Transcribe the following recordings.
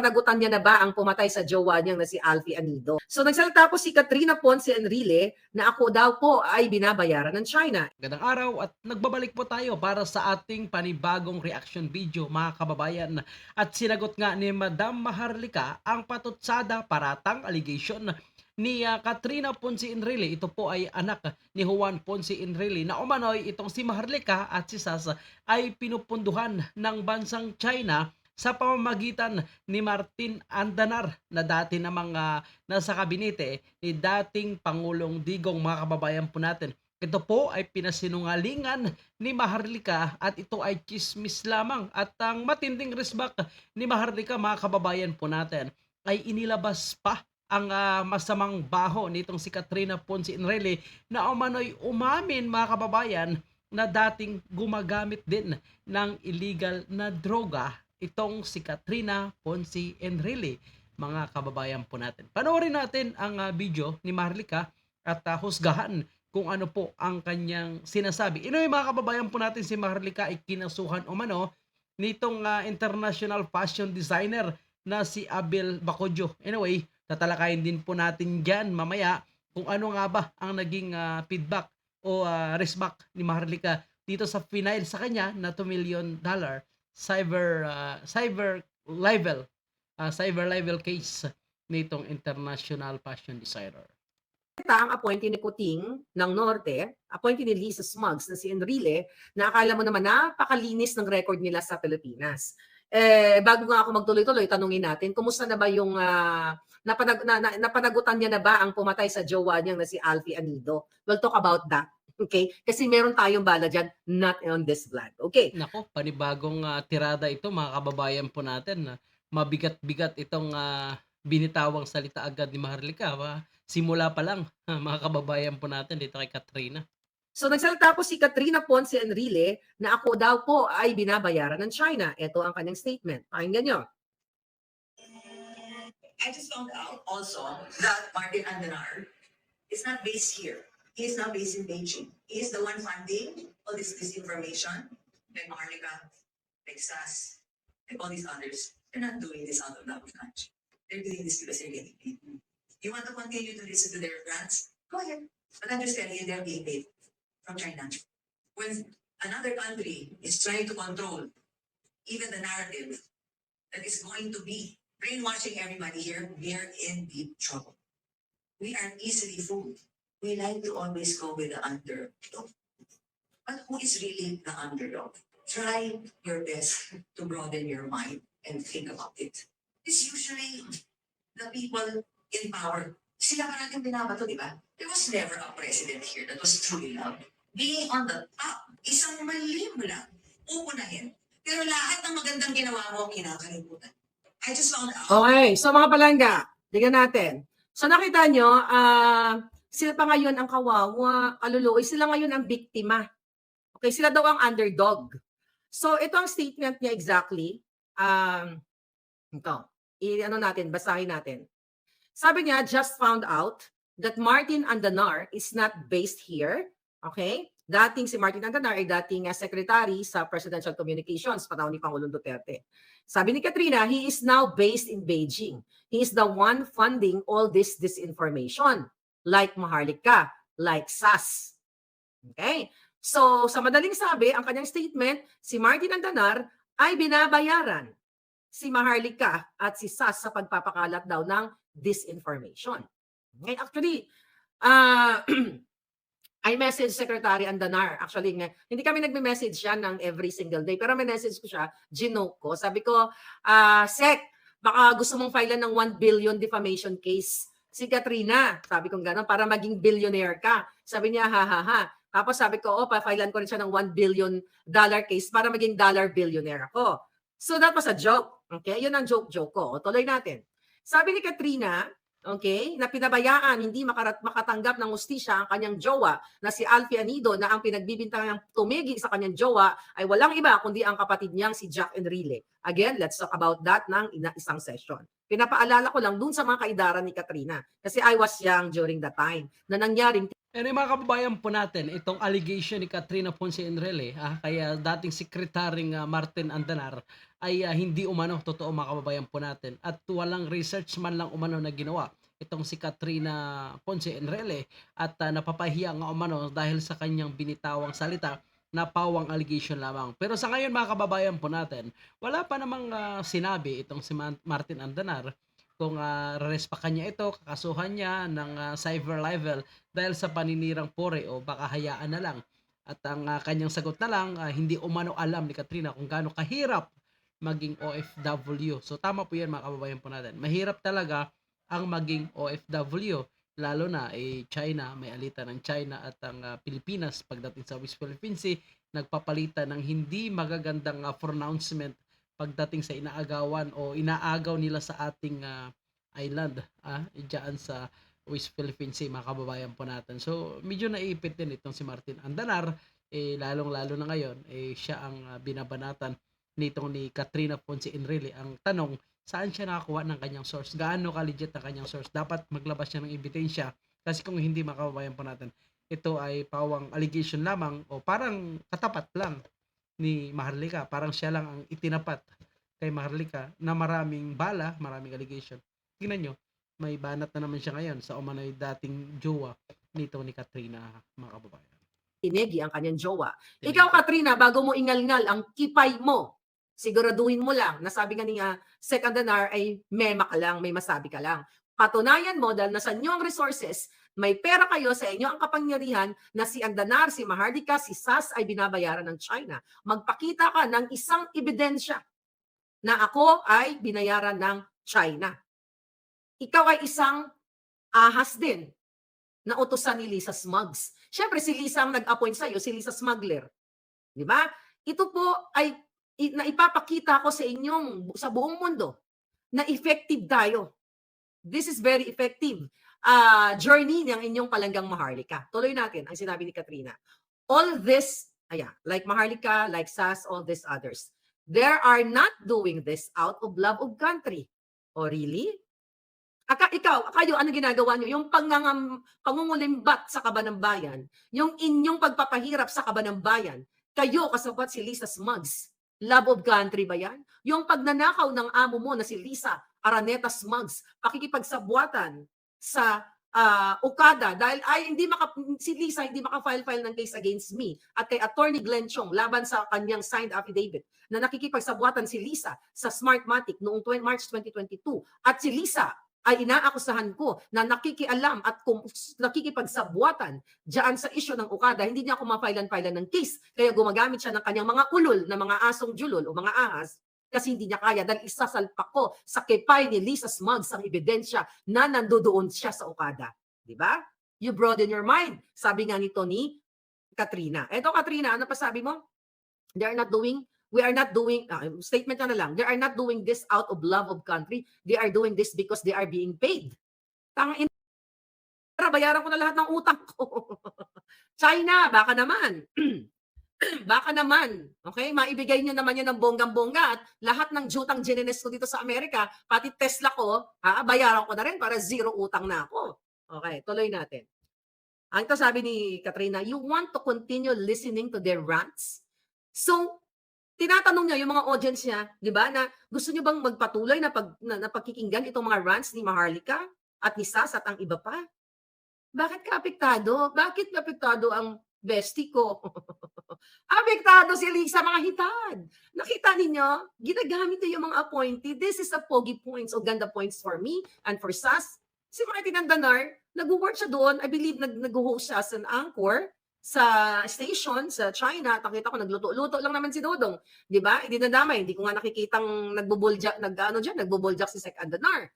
Panagutan niya na ba ang pumatay sa jowa niyang na si Alfie Anido? So nagsalita po si Katrina Ponce Enrile na ako daw po ay binabayaran ng China. Magandang araw at nagbabalik po tayo para sa ating panibagong reaction video mga kababayan. At sinagot nga ni Madam Maharlika ang patutsada paratang allegation ni ah, Katrina Ponce Enrile. Ito po ay anak ni Juan Ponce Enrile na umano'y itong si Maharlika at si Sas ay pinupunduhan ng bansang China sa pamamagitan ni Martin Andanar na dati namang ah, nasa kabinete ni dating Pangulong Digong mga kababayan po natin. Ito po ay pinasinungalingan ni Maharlika at ito ay chismis lamang at ang matinding resbak ni Maharlika mga kababayan po natin ay inilabas pa ang ah, masamang baho nitong si Katrina Ponce Enrile na umano'y umamin mga kababayan na dating gumagamit din ng illegal na droga itong si Katrina Ponce Enrile mga kababayan po natin. Panoorin natin ang ah, video ni Maharlika at ah, husgahan kung ano po ang kanyang sinasabi. Ino yung mga kababayan po natin si Maharlika ay kinasuhan umano nitong ah, international fashion designer na si Abel Bacodio. Anyway, tatalakayin din po natin dyan mamaya kung ano nga ba ang naging ah, feedback o uh, resback ni Maharlika dito sa final sa kanya na 2 million dollar cyber ah, cyber level ah, cyber level case nitong international fashion designer. Ito ang appointee ni Kuting ng Norte, appointee ni Lisa Smugs na si Enrile, na akala mo naman napakalinis ng record nila sa Pilipinas. Eh, bago nga ako magtuloy-tuloy, tanungin natin, kumusta na ba yung ah, napanag, na, na- napanagutan niya na ba ang pumatay sa jowa niyang na si Alfie Anido? We'll talk about that. Okay? Kasi meron tayong bala dyan, not on this vlog. Okay? Nako, panibagong ah, tirada ito mga kababayan po natin. na mabigat-bigat itong ah, binitawang salita agad ni Maharlika. Ba? Simula pa lang mga kababayan po natin dito kay Katrina. So nagsalita po si Katrina Ponce Enrile na ako daw po ay binabayaran ng China. Ito ang kanyang statement. Pakinggan nyo. I just found out also that Martin Andanar is not based here. He is now based in Beijing. He is the one funding all this disinformation, like Maharlika, like SAS, like all these others. They're not doing this out of love of country. They're doing this because they're getting paid. You want to continue to listen to their grants? Go ahead. But understand you, they're being paid from China. When another country is trying to control even the narrative that is going to be brainwashing everybody here, we're in deep trouble. We are easily fooled. We like to always go with the underdog. But who is really the underdog? Try your best to broaden your mind and think about it. It's usually the people in power. Sila pa natin binabato, di ba? There was never a president here that was truly loved. Being on the top, isang malim lang, uunahin. Pero lahat ng magandang ginawa mo, kinakalimutan. I just found out. Okay, so mga palangga, tingnan natin. So nakita nyo, ah sila pa ngayon ang kawawa, kaluluoy, sila ngayon ang biktima. Okay, sila daw ang underdog. So ito ang statement niya exactly. Um, ito, i-ano natin, basahin natin. Sabi niya, just found out that Martin Andanar is not based here. Okay? Dating si Martin Andanar ay dating ah, secretary sa Presidential Communications, panahon ni Pangulong Duterte. Sabi ni Katrina, he is now based in Beijing. He is the one funding all this disinformation, like Maharlika, like SAS. Okay? So, sa madaling sabi, ang kanyang statement, si Martin Andanar ay binabayaran si Maharlika at si SAS sa pagpapakalat daw ng disinformation. Okay? Actually, ah I message Secretary Andanar. Actually, nga, hindi kami nagme-message siya ng every single day. Pero may message ko siya, ginoke ko. Sabi ko, ah Sec, baka gusto mong filean ng 1 billion defamation case si Katrina. Sabi ko gano'n, para maging billionaire ka. Sabi niya, ha ha ha. Tapos sabi ko, oh, pa-filean ko rin siya ng 1 billion dollar case para maging dollar billionaire ako. So that was a joke. Okay? Yun ang joke-joke ko. O, tuloy natin. Sabi ni Katrina, okay, na pinabayaan, hindi makarat, makatanggap ng ustisya ang kanyang jowa na si Alfie Anido na ang pinagbibintangang tumigi sa kanyang jowa ay walang iba kundi ang kapatid niyang si Jack Enrile. Again, let's talk about that ng isang session. Pinapaalala ko lang dun sa mga kaidaran ni Katrina kasi I was young during that time na nangyaring And yung mga kababayan po natin, itong allegation ni Katrina Ponce Enrile, ah, kaya dating sekretaring ah, Martin Andanar, ay ah, hindi umano totoo mga kababayan po natin. At walang research man lang umano na ginawa itong si Katrina Ponce Enrele at ah, napapahiya nga umano dahil sa kanyang binitawang salita na pawang allegation lamang. Pero sa ngayon mga kababayan po natin, wala pa namang ah, sinabi itong si Martin Andanar kung uh, pa kanya ito, kakasuhan niya ng ah, cyber level dahil sa paninirang pore o baka hayaan na lang. At ang ah, kanyang sagot na lang, ah, hindi umano alam ni Katrina kung gaano kahirap maging OFW. So tama po yan mga kababayan po natin. Mahirap talaga ang maging OFW lalo na eh China, may alitan ng China at ang ah, Pilipinas pagdating sa West Philippine Sea, nagpapalitan ng hindi magagandang ah, pronouncement pagdating sa inaagawan o inaagaw nila sa ating ah, island ah, diyan sa West Philippine Sea mga kababayan po natin. So medyo naipit din itong si Martin Andanar eh lalong-lalo na ngayon eh siya ang ah, binabanatan nitong ni Katrina Ponce Enrile. Ang tanong, saan siya nakakuha ng kanyang source? Gaano ka-legit ang kanyang source? Dapat maglabas siya ng ebidensya kasi kung hindi makababayan po natin, ito ay pawang allegation lamang o parang katapat lang ni Maharlika. Parang siya lang ang itinapat kay Maharlika na maraming bala, maraming allegation. Tingnan nyo, may banat na naman siya ngayon sa umano'y dating jowa nito ni Katrina, mga kababayan. Tinegi ang kanyang jowa. Ikaw, Katrina, bago mo ingalngal ang kipay mo, siguraduhin mo lang, nasabi nga ni uh, Sec Andanar ay mema ka lang, may masabi ka lang. Patunayan mo dahil nasa inyo ang resources, may pera kayo sa inyo ang kapangyarihan na si Andanar, si Mahardika, si SAS ay binabayaran ng China. Magpakita ka ng isang ebidensya na ako ay binayaran ng China. Ikaw ay isang ahas din na utusan ni Lisa Smugs. Siyempre, si Lisa ang nag-appoint sa'yo, si Lisa Smuggler. Di ba? Ito po ay na ipapakita ko sa inyong sa buong mundo na effective tayo. This is very effective uh, journey ng inyong palanggang Maharlika. Tuloy natin ang sinabi ni Katrina. All this, ayan, like Maharlika, like SAS, all these others, they are not doing this out of love of country. Oh, really? Aka, ikaw, kayo, ano ginagawa nyo? Yung pangangam, pangungulimbat sa kaba ng bayan, yung inyong pagpapahirap sa kaba ng bayan, kayo kasapat si Lisa Smugs, love of country ba yan? Yung pagnanakaw ng amo mo na si Lisa Araneta Smugs, pakikipagsabuatan sa ah, Okada dahil ay hindi maka, si Lisa hindi maka-file-file ng case against me at kay Attorney Glenn Chong laban sa kanyang signed affidavit na nakikipagsabuatan si Lisa sa Smartmatic noong 20 March 2022 at si Lisa ay inaakusahan ko na nakikialam at kum- nakikipagsabuatan diyan sa isyu ng Okada, hindi niya ako mapailan-pailan ng case. Kaya gumagamit siya ng kanyang mga ulol na mga asong julol o mga ahas kasi hindi niya kaya dahil isasalpak ko sa kipay ni Lisa Smugs ang ebidensya na nandoon siya sa Okada. Di ba? You broaden your mind. Sabi nga nito ni Katrina. Eto Katrina, ano pa sabi mo? They are not doing we are not doing ah, statement na, lang. They are not doing this out of love of country. They are doing this because they are being paid. Tang in bayaran ko na lahat ng utang ko. China, baka naman. baka naman. Okay? Maibigay nyo naman yun ng bonggang-bongga at lahat ng jutang ginines ko dito sa Amerika, pati Tesla ko, ha, bayaran ko na rin para zero utang na ako. Okay, tuloy natin. Ang ito sabi ni Katrina, you want to continue listening to their rants? So, tinatanong niya yung mga audience niya, di ba, na gusto niyo bang magpatuloy na, pag, na, na pagkikinggan itong mga rants ni Maharlika at ni Sas at ang iba pa? Bakit ka apektado? Bakit apektado ang bestie ko? apektado si Lisa, mga hitad. Nakita ninyo, ginagamit niya yung mga appointee. This is a pogi points o ganda points for me and for Sas. Si Martin Andanar, nag-work siya doon. I believe nag- nag-host siya as an anchor sa station sa China, nakita ko nagluto-luto lang naman si Dodong, 'di ba? Hindi nadamay, hindi ko nga nakikitang nagbubuljak, nag ano diyan, nagbubuljak si Sec Andanar.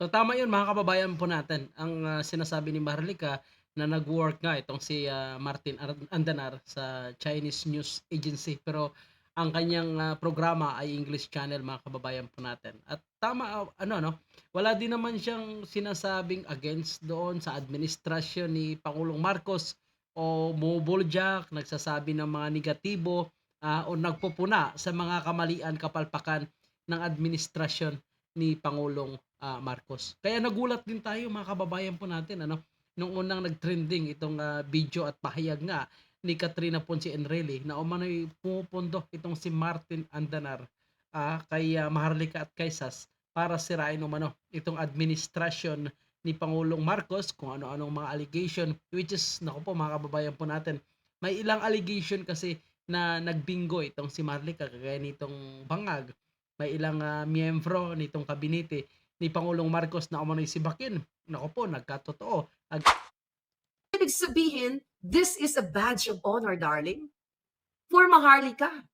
So tama yun mga kababayan po natin. Ang ah, sinasabi ni Maharlika na nag-work nga itong si ah, Martin Ar- Andanar sa Chinese News Agency. Pero ang kanyang ah, programa ay English channel mga kababayan po natin. At tama, ah, ano no, wala din naman siyang sinasabing against doon sa administrasyon ni Pangulong Marcos o mubuljak, nagsasabi ng mga negatibo ah, o nagpupuna sa mga kamalian kapalpakan ng administrasyon ni Pangulong ah, Marcos. Kaya nagulat din tayo mga kababayan po natin ano nung unang nag-trending itong ah, video at pahayag nga ni Katrina Ponce Enrile na umano'y pumupundo itong si Martin Andanar ah, kay ah, Maharlika at kay Sas para sirain umano itong administrasyon ni Pangulong Marcos kung ano-anong mga allegation which is naku po mga kababayan po natin may ilang allegation kasi na nagbingo itong si Marlica kagaya nitong bangag. May ilang ah, miyembro nitong kabinete ni Pangulong Marcos na umano'y si Bakin. Naku po nagkatotoo Ibig sabihin, this is a badge of honor, darling. For Maharlika.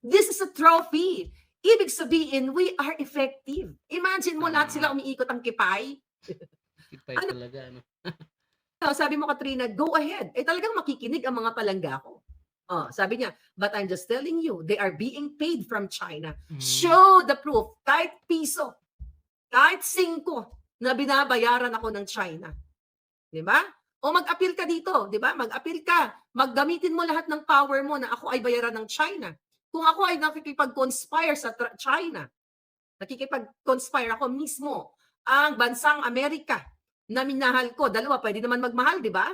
This is a trophy. Ibig sabihin, we are effective. Imagine mo lahat sila umiikot ang kipay. Ipay Ano? talaga ano So, sabi mo, Katrina, go ahead. Eh talagang makikinig ang mga palangga ko. Oh, sabi niya, but I'm just telling you, they are being paid from China. Mm. Show the proof. Kahit piso, kahit singko na binabayaran ako ng China. Di ba? O mag-appeal ka dito, di ba? Mag-appeal ka. Maggamitin mo lahat ng power mo na ako ay bayaran ng China. Kung ako ay nakikipag-conspire sa China, nakikipag-conspire ako mismo, ang bansang Amerika na minahal ko, dalawa, pwede naman magmahal, di ba?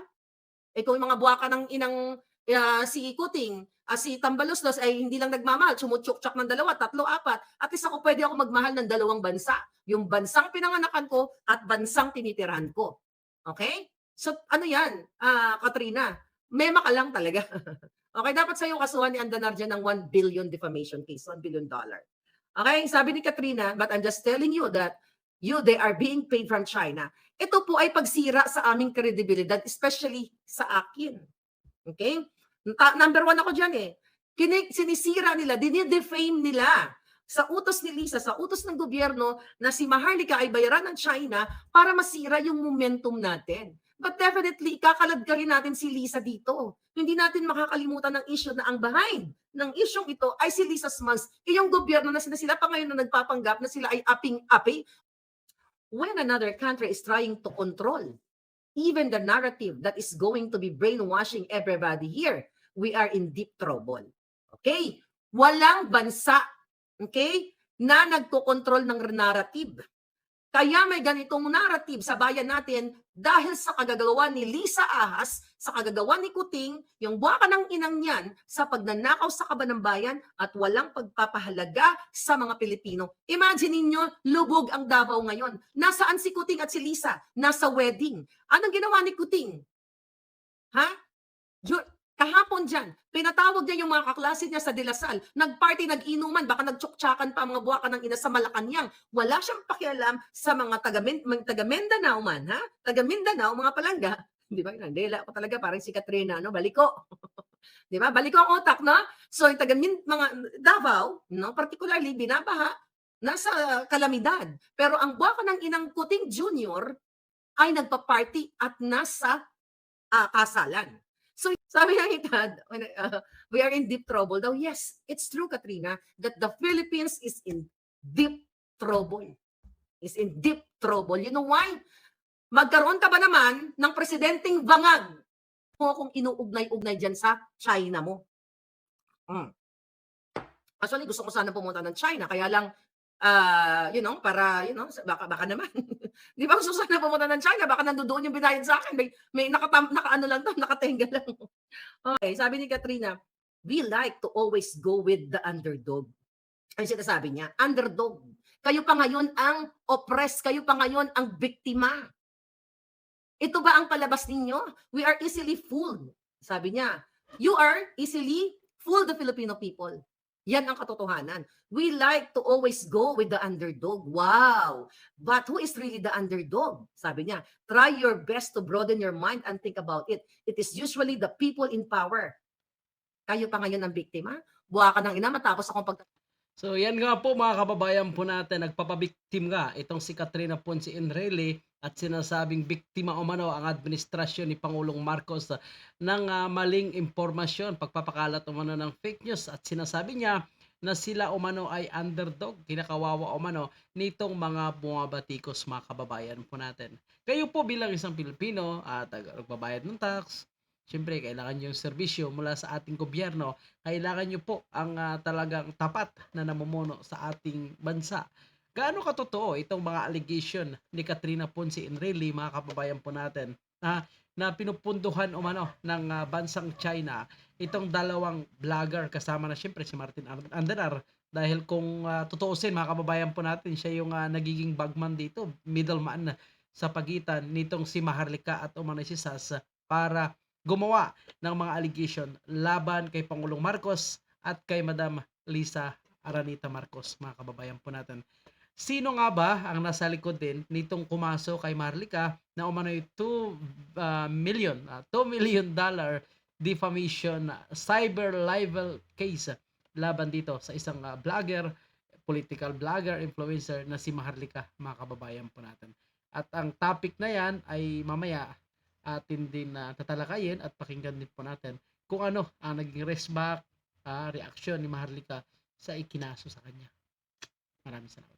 Eh kung mga buwaka ng inang ah, si Kuting, ah, si Tambaloslos ay hindi lang nagmamahal, sumutsuk-tsak ng dalawa, tatlo, apat. At least ako pwede ako magmahal ng dalawang bansa. Yung bansang pinanganakan ko at bansang tinitirahan ko. Okay? So ano yan, ah, Katrina? Mema ka lang talaga. okay, dapat sa'yo kasuhan ni Andanar dyan ng 1 billion defamation case, 1 billion dollar. Okay, sabi ni Katrina, but I'm just telling you that you, they are being paid from China. Ito po ay pagsira sa aming kredibilidad, especially sa akin. Okay? Ta- number one ako dyan eh. Kinig, sinisira nila, dinidefame nila sa utos ni Lisa, sa utos ng gobyerno na si Maharlika ay bayaran ng China para masira yung momentum natin. But definitely, ikakalad ka rin natin si Lisa dito. Hindi natin makakalimutan ng issue na ang behind ng isyong ito ay si Lisa Smugs. Yung gobyerno na sila, sila pa ngayon na nagpapanggap na sila ay aping-api. When another country is trying to control even the narrative that is going to be brainwashing everybody here, we are in deep trouble. Okay? Walang bansa, okay, na nagkokontrol ng narrative. Kaya may ganitong narrative sa bayan natin dahil sa kagagawa ni Lisa Ahas, sa kagagawa ni Kuting, yung buwaka ng inang niyan sa pagnanakaw sa kaban ng bayan at walang pagpapahalaga sa mga Pilipino. Imagine ninyo, lubog ang Davao ngayon. Nasaan si Kuting at si Lisa? Nasa wedding. Anong ginawa ni Kuting? Ha? Ju- Kahapon dyan, pinatawag niya yung mga kaklase niya sa Dilasal. Nagparty, nag-inuman, baka nagtsuktsakan pa mga buwaka ng ina sa Malacanang. Wala siyang pakialam sa mga taga, mga taga Mindanao man, ha? Taga Mindanao, mga palangga. Di ba? Nandela ko talaga, parang si Katrina, no? Baliko. Di ba? Baliko ang utak, no? So, yung taga mga Davao, no? Particularly, binabaha, nasa kalamidad. Pero ang buwaka ng inang Kuting Junior ay nagpa-party at nasa ah, kasalan. So sabi ng itad, uh, we are in deep trouble daw. Yes, it's true, Katrina, that the Philippines is in deep trouble. Is in deep trouble. You know why? Magkaroon ka ba naman ng presidenteng bangag mo kung inuugnay-ugnay dyan sa China mo? Hmm. Actually, gusto ko sana pumunta ng China, kaya lang, ah, you know, para, you know, baka, baka naman. Di ba ko sana pumunta ng China, baka nandoon yung binayad sa akin. May, may nakatam, nakaano lang to, nakatenga lang. Okay, sabi ni Katrina, we like to always go with the underdog. Ang sinasabi niya, underdog. Kayo pa ngayon ang oppressed, kayo pa ngayon ang biktima. Ito ba ang palabas ninyo? We are easily fooled. Sabi niya, you are easily fool the Filipino people. Yan ang katotohanan. We like to always go with the underdog. Wow! But who is really the underdog? Sabi niya, try your best to broaden your mind and think about it. It is usually the people in power. Kayo pa ngayon ang biktima? Buha ka ng ina matapos akong pag... So yan nga po mga kababayan po natin, nagpapabiktim nga itong si Katrina Ponce Enrile at sinasabing biktima umano ang administrasyon ni Pangulong Marcos ng ah, maling impormasyon, pagpapakalat umano ng fake news at sinasabi niya na sila umano ay underdog, kinakawawa umano nitong mga bumabatikos mga kababayan po natin. Kayo po bilang isang Pilipino at uh, nagbabayad ng tax, Siyempre, kailangan nyo yung serbisyo mula sa ating gobyerno. Kailangan nyo po ang ah, talagang tapat na namumuno sa ating bansa. Gaano katotoo itong mga allegation ni Katrina Ponce Enrile, mga kababayan po natin, na, na pinupunduhan umano ng ah, bansang China itong dalawang vlogger kasama na siyempre si Martin Andanar Dahil kung ah, tutuusin mga kababayan po natin, siya yung ah, nagiging bagman dito, middleman sa pagitan nitong si Maharlika at umano'y si Sas para gumawa ng mga allegation laban kay Pangulong Marcos at kay Madam Lisa Aranita Marcos, mga kababayan po natin. Sino nga ba ang nasa likod din nitong kumaso kay Marlica na umano'y 2 ah, million, ah, 2 million dollar defamation ah, cyber libel case laban dito sa isang ah, vlogger, political vlogger, influencer na si Maharlika, mga kababayan po natin. At ang topic na yan ay mamaya atin din na tatalakayin at pakinggan din po natin kung ano ang naging resback, ah, reaksyon ni Maharlika sa ikinaso sa kanya. Maraming salamat.